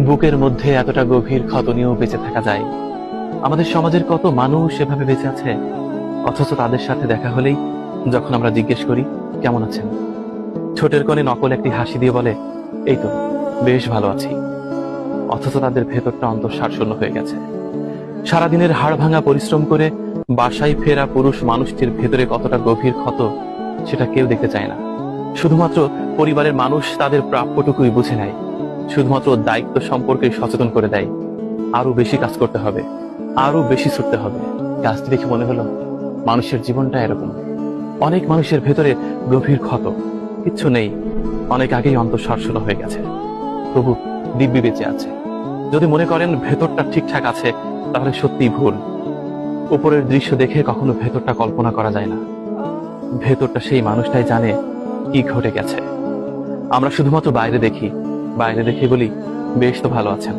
বুকের মধ্যে এতটা গভীর ক্ষত নিয়েও বেঁচে থাকা যায়। আমাদের সমাজের কত মানুষ এভাবে বেঁচে আছে? অথচ তাদের সাথে দেখা হলেই যখন আমরা জিজ্ঞেস করি, কেমন আছেন? ছোটের কোণে নকল একটি হাসি দিয়ে বলে, এই তো, বেশ ভালো আছি। অথচ তাদের ভেতরটা অন্তঃসার শূন্য হয়ে গেছে। সারাদিনের হাড় ভাঙা পরিশ্রম করে বাসায় ফেরা পুরুষ মানুষটির ভেতরে কতটা গভীর ক্ষত, সেটা কেউ দেখতে চায় না। শুধুমাত্র পরিবারের মানুষ তাদের প্রাপ্যটুকুই বুঝে নেয়। শুধুমাত্র দায়িত্ব সম্পর্কে সচেতন করে দেয়। আরও বেশি কাজ করতে হবে। আরও বেশি ছুটতে হবে। কাজটি দেখে মনে হলো, মানুষের জীবনটা এরকম। অনেক মানুষের ভেতরে গভীর ক্ষত। কিচ্ছু নেই। অনেক আগেই অন্তঃসারশূন্য হয়ে গেছে। তবু দিব্যি বেঁচে আছে। যদি মনে করেন ভেতরটা ঠিকঠাক আছে, তাহলে সত্যি ভুল। উপরের দৃশ্য দেখে কখনো ভেতরটা কল্পনা করা যায় না। ভেতরটা সেই মানুষটাই জানে কি ঘটে গেছে। আমরা শুধুমাত্র বাইরে দেখি। বাইরে দেখে বলি বেশ তো ভালো আছেন।